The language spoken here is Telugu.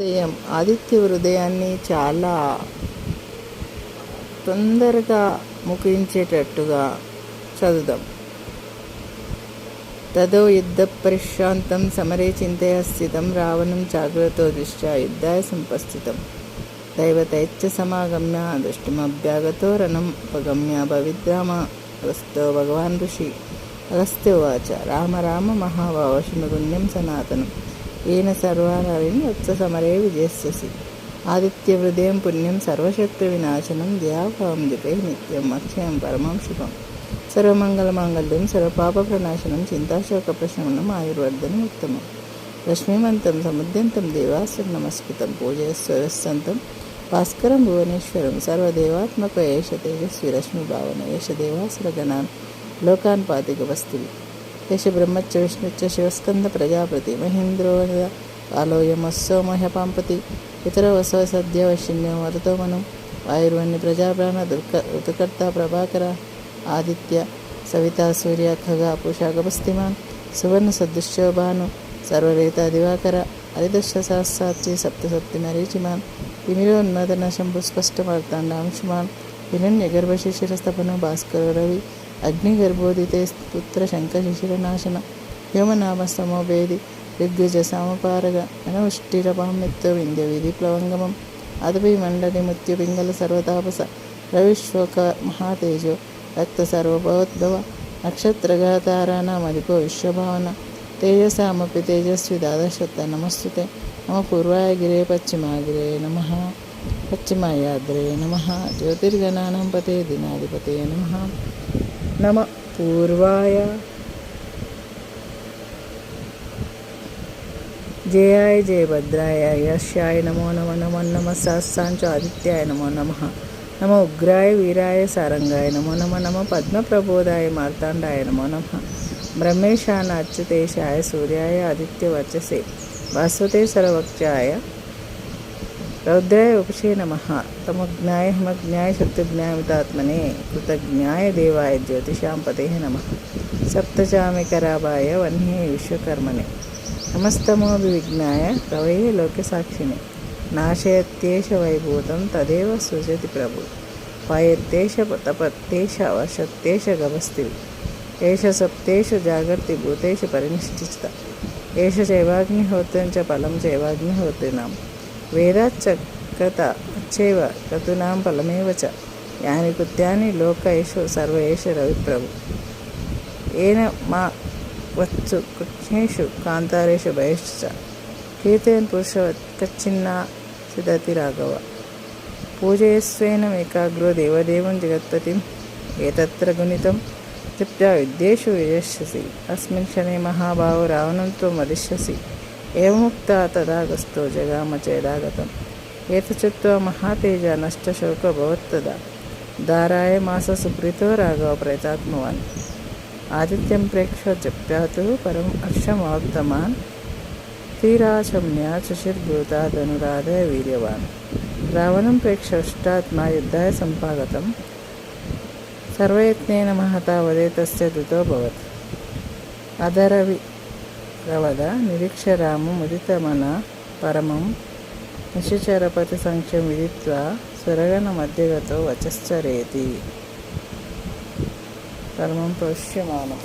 ఉదయం ఆదిత్య హృదయాన్ని చాలా తొందరగా ముఖించేటట్టుగా చదుదాం తదో యుద్ధ పరిశ్రాంతం సమరే చింతయ స్థితం రావణం జాగ్రత్తో దృష్ట్యా యుద్ధాయ సంపస్థితం. దైవతైచ్చ సమాగమ్య దృష్టిమభ్యాగతో రణంపగమ్య భవిద్రామగస్తో భగవాన్ ఋషి. అగస్త్యవాచ రామ రామ మహాభావశునుగుణ్యం సనాతనం. ఈయన సర్వారావిని వత్స విజయస్సి ఆదిత్య హృదయం పుణ్యం సర్వశక్తి వినాశనం దయాభావం జపే నిత్యం అక్షయం పరమం శుభం. సర్వమంగళమాంగళ్యం సర్వపాప ప్రణాశనం చింతాశోక ప్రశమనం ఆయుర్వర్ధనం ఉత్తమం. లక్ష్మీమంతం సముద్యంతం దేవాసుర నమస్కృతం పూజయస్వరస్సంతం భాస్కరం భువనేశ్వరం సర్వదేవాత్మక ఏష తేజస్వి రశ్మి భావన ఏష దేవాసురగణాన్ లోకాన్ ಯಶ ಬ್ರಹ್ಮಚ್ಚ ವಿಷ್ಣುಚ್ಚ ಶಿವಸ್ಕಂದ ಪ್ರಜಾಪತಿ ಮಹೇಂದ್ರೋ ಕಾಲೋಯಮಸ್ಸೋ ಮಹ್ಯಪಾಂಪತಿ ಇತರ ಹೊಸ ಸದ್ಯವಶಿನ್ಯೋ ವರತೋಮನು ವಾಯುರ್ವನ್ಯ ಪ್ರಜಾಪ್ರಾಣ ದುರ್ಕ ಋತುಕರ್ತ ಪ್ರಭಾಕರ ಆದಿತ್ಯ ಸವಿತಾ ಸೂರ್ಯ ಖಗ ಪುಷ ಗಪಸ್ತಿಮಾನ್ ಸುವರ್ಣ ಸದೃಶ್ಯೋಭಾನು ಸರ್ವರೇತ ದಿವಾಕರ ಹರಿದಶ ಸಹಸ್ರಾರ್ಚಿ ಸಪ್ತಸಪ್ತಿ ಮರೀಚಿಮಾನ್ ತಿಮಿರೋನ್ಮದನ ಶಂಭು ಸ್ಪಷ್ಟ ಮಾರ್ತಾಂಡ ಅಂಶುಮಾನ್ ಹಿರಣ್ಯ ಗರ್ಭಶಿಶಿರಸ್ತಪನು ಭಾಸ್ಕರ ರವಿ ಅಗ್ನಿಗರ್ಭೋದಿತೆ ಪುತ್ರ ಶಂಕಶಿಶಿರನಾಶನ ವ್ಯೋಮನಾಮ ಸಮೋಭೇದಿ ಋಗ್ವಿಜ ಸಾಮಪಾರಗ ಅನವಷ್ಟಿರಪಾಮ್ಯತ್ವ ವಿಂಧ್ಯ ವಿಧಿ ಪ್ಲವಂಗಮಂ ಅದಭಿ ಮಂಡನೆ ಮುತ್ಯ ಪಿಂಗಲ ಸರ್ವತಾಪಸ, ರವಿಶ್ವಕ ಮಹಾತೇಜೋ, ರಕ್ತ ಸರ್ವಭವದ್ಭವ ನಕ್ಷತ್ರಗತಾರಾನಾಮಧಿಪೋ ವಿಶ್ವಭಾವನ ತೇಜಸಾಮಪಿ ತೇಜಸ್ವಿ ದಾದಶತ ನಮಸ್ತುತೆ, ನಮ ಪೂರ್ವಾಯ ಗಿರೇ ಪಶ್ಚಿಮಾಗಿರೇ ನಮಃ. పశ్చిమాయాద్రే నమ జ్యోతిర్గణానం పతే దినాధిపతే నమ. నమ పూర్వాయ. జయాయ జయభద్రాయ యశాయ నమో నమ నమ నమ సహస్రాంచు ఆదిత్యాయ నమో నమ. నమ ఉగ్రాయ వీరాయ సారంగాయ నమో నమ నమ పద్మప్రబోధాయ మార్తాండాయ నమో నమ. బ్రహ్మేశాన అచ్యుతేశాయ సూర్యాయ ఆదిత్యవర్చసే. భాస్వతే సర్వక్షాయ రౌద్రాయ ఉపశే నమ. తమజ్ఞాయ హమజ్ఞాయ శక్తిజ్ఞాయమితాత్మనే కృతజ్ఞాయ దేవాయ జ్యోతిషాం పతే నమ. సప్తచామికరాభాయ వన్యే విశ్వకర్మణే నమస్తమోభి విజ్ఞాయ కవయే లోకసాక్షిణి నాశయత్యేష వైభూతం తదేవ సృజతి ప్రభు. పాయత్తేష తపత్తేష వశత్తేష గమస్తి ఏష సప్తేష జాగర్తి భూతేష పరినిష్ఠిత ఏష చైవాగ్నిహోత్రం చ ఫలం చైవాగ్నిహోత్రినాం. వేదాచ్చ కథ అచ్చైవ కతునాం ఫలమేవ చ యాని కృత్యాన్ని లోకేషు సర్వేషు రవిప్రభు ఏన మా వచ్చు కృష్ణేషు కాంతారేషు భయశ్చ కీర్తయన్ పురుషవత్ కచ్చిన్న సిదతి రాఘవ పూజయస్వేనం ఏకాగ్రో దేవదేవం జగత్పతిం ఏతత్ర గుణితం తృప్త విద్యేషు యశస్సి అస్మిన్ క్షణే మహాభావ రావణంతో మదిష్యసి ఏముక్త తదాగస్తో జగామ చేదాగతం ఏతచుత్వా మహాతేజ నష్టశోక భవత్తద. దారాయ మాస సుప్రీతో రాఘవ ప్రేతాత్మవాన్. ఆదిత్యం ప్రేక్ష జప్యాతు పరం హర్షమాప్తమాన్. తీరాచమ్య శశిర్భూతాదనురాధ వీర్యవాన్. రావణం ప్రేక్ష అష్టాత్మా యుద్ధాయ సంపాగతం. సర్వయత్నేన మహతా వదే తస్య దుతో భవత్. అదరవి రవద నిరీక్షరాము ముదితమన పరమం. నిశచరపతి సంఖ్యం విదిత్వా స్వరగణ మధ్యగతో వచశ్చరేతి పరమం పశ్యమానం